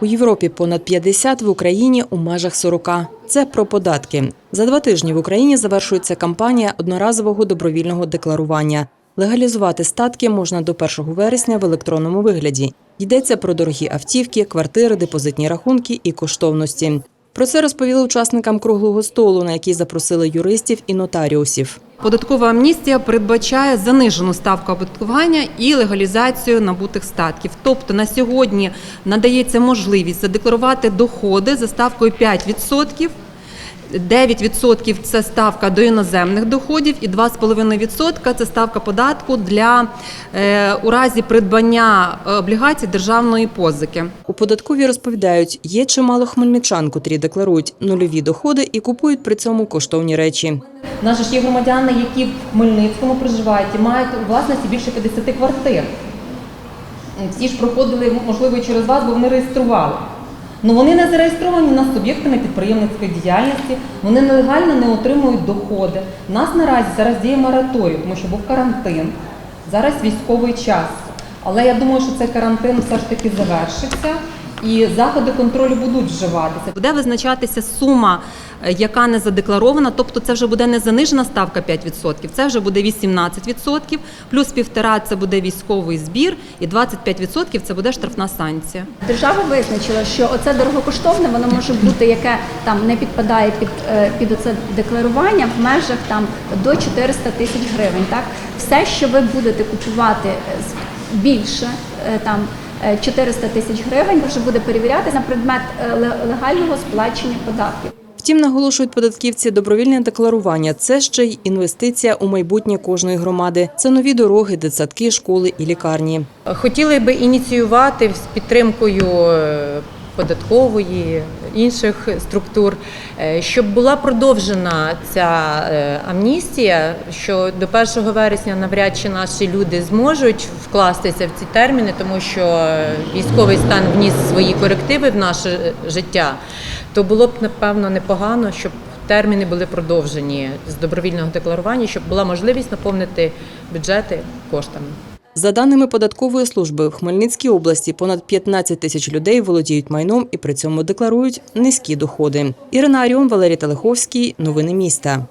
У Європі понад 50, в Україні у межах 40. Це про податки. За два тижні в Україні завершується кампанія одноразового добровільного декларування. Легалізувати статки можна до 1 вересня в електронному вигляді. Йдеться про дорогі автівки, квартири, депозитні рахунки і коштовності. Про це розповіли учасникам круглого столу, на який запросили юристів і нотаріусів. Податкова амністія передбачає занижену ставку оподаткування і легалізацію набутих статків. Тобто на сьогодні надається можливість задекларувати доходи за ставкою 5%, 9% – це ставка до іноземних доходів і 2,5% – це ставка податку для е, у разі придбання е, облігацій державної позики. У податковій розповідають, є чимало хмельничан, котрі декларують нульові доходи і купують при цьому коштовні речі. У нас же ж є громадяни, які в Хмельницькому проживають і мають у власності більше 50 квартир. Всі ж проходили, можливо, через вас, бо вони реєстрували. Ну вони не зареєстровані на суб'єктами підприємницької діяльності, вони нелегально не отримують доходи. У нас наразі зараз діє мораторій, тому що був карантин. Зараз військовий час. Але я думаю, що цей карантин все ж таки завершиться і заходи контролю будуть вживатися. Буде визначатися сума, е, яка не задекларована, тобто це вже буде не занижена ставка 5%, це вже буде 18%, плюс півтора це буде військовий збір, і 25% це буде штрафна санкція. Держава визначила, що оце дорогокоштовне, воно може бути, яке там не підпадає під, е, під оце декларування в межах там до 400 тисяч гривень. Так, все, що ви будете купувати е, більше там 400 тисяч гривень, вже буде перевіряти на предмет е, легального сплачення податків. Втім, наголошують податківці, добровільне декларування це ще й інвестиція у майбутнє кожної громади. Це нові дороги, дитсадки, школи і лікарні. Хотіли би ініціювати з підтримкою е, податкової інших структур, е, щоб була продовжена ця е, амністія, що до 1 вересня навряд чи наші люди зможуть вкластися в ці терміни, тому що е, військовий стан вніс свої корективи в наше життя, то було б напевно непогано, щоб терміни були продовжені з добровільного декларування, щоб була можливість наповнити бюджети коштами. За даними податкової служби, в Хмельницькій області понад 15 тисяч людей володіють майном і при цьому декларують низькі доходи. Ірина Аріон, Валерій Телеховський. Новини міста.